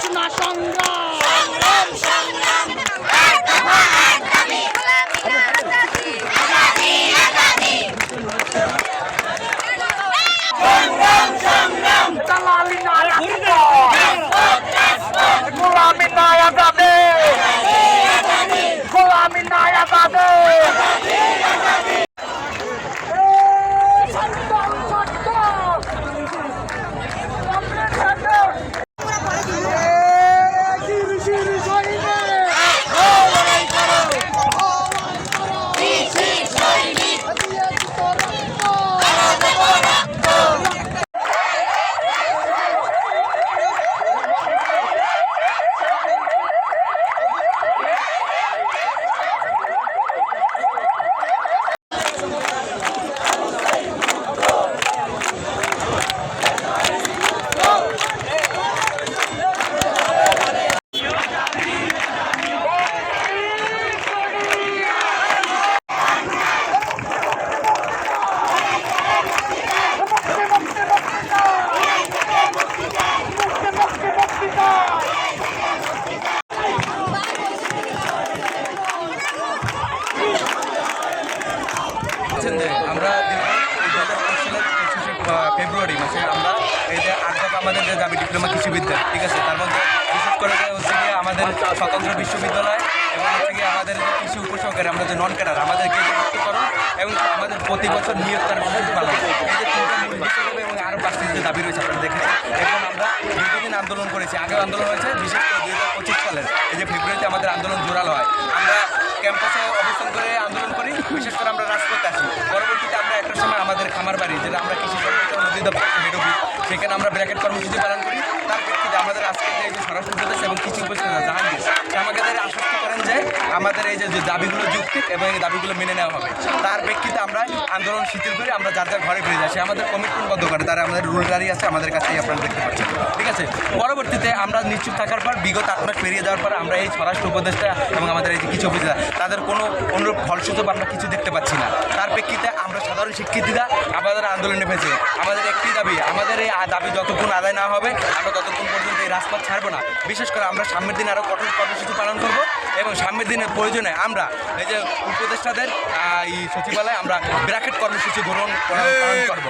去拿上啊 ফেব্রুয়ারি মাসে আমরা এই যে আট আমাদের যে দাবি ডিপ্লোমা কৃষিবিদ্যা ঠিক আছে? তার মধ্যে বিশেষ করে হচ্ছে গিয়ে আমাদের স্বতন্ত্র বিশ্ববিদ্যালয় এবং হচ্ছে গিয়ে আমাদের যে কৃষি উপসহকারী, আমরা যে নন ক্যাডার আমাদের গেজেভুক্তকরণ এবং আমাদের প্রতি বছর নিয়োগ কর্মসূচি পালন এই যে তিনটা মূল এবং আরও পাঁচটি যে দাবি রয়েছে আপনারা দেখেছেন। এবং আমরা দীর্ঘদিন আন্দোলন করেছি। আগেও আন্দোলন হয়েছে, বিশেষ করে দুই হাজার পঁচিশ সালের। এই যে ফেব্রুয়ারিতে আমাদের আন্দোলন জোরালো হয়। আমরা ক্যাম্পাসে অবস্থান করে আন্দোলন করি, বিশেষ করে আমরা রাজপথে আসি পরবর্তীতে আমরা একটা সময় আমাদের খামার বাড়ি যেটা আমরা কৃষি সেখানে আমরা ব্র্যাকেট কর্মসূচি পালন করি। তার প্রেক্ষিতে আমাদের আজকে যে স্বরাষ্ট্র উপদেশ এবং কৃষি উপদেষ্টা জাহাঙ্গীর আমাদের আশ্বস্ত করেন যে আমাদের এই যে দাবিগুলো যুক্তিক এবং এই দাবিগুলো মেনে নেওয়া হবে। তার প্রেক্ষিতে আমরা আন্দোলন শিথিল করে আমরা যার যার ঘরে ফিরে যাই, সে আমাদের কমিটমেন্টবদ্ধ করে। তারা আমাদের রুল গাড়ি আছে, আমাদের কাছেই আপনারা দেখতে পাচ্ছেন। ঠিক আছে? পরবর্তীতে আমরা নিশ্চুপ থাকার পর, বিগত আট মাস পেরিয়ে যাওয়ার পর আমরা এই স্বরাষ্ট্র উপদেষ্টা এবং আমাদের এই যে কিছু অফিসার, তাদের কোনো অনুরূপ ফলস্বরূপ আমরা কিছু দেখতে পাচ্ছি না। তার প্রেক্ষিতে আমরা সাধারণ শিক্ষার্থীরা আমাদের আন্দোলনে নেমেছে আমাদের একটি দাবি? আমাদের এই দাবি যতক্ষণ আদায় না হবে, আমরা ততক্ষণ পর্যন্ত এই রাজপথ ছাড়বো না। বিশেষ করে আমরা সামনের দিন আরও কঠোর কর্মসূচি পালন করব এবং সামনের দিনের প্রয়োজনে আমরা এই যে উপদেষ্টাদের এই সচিবালয়ে আমরা ব্র্যাকেট কর্মসূচি গ্রহণ করব।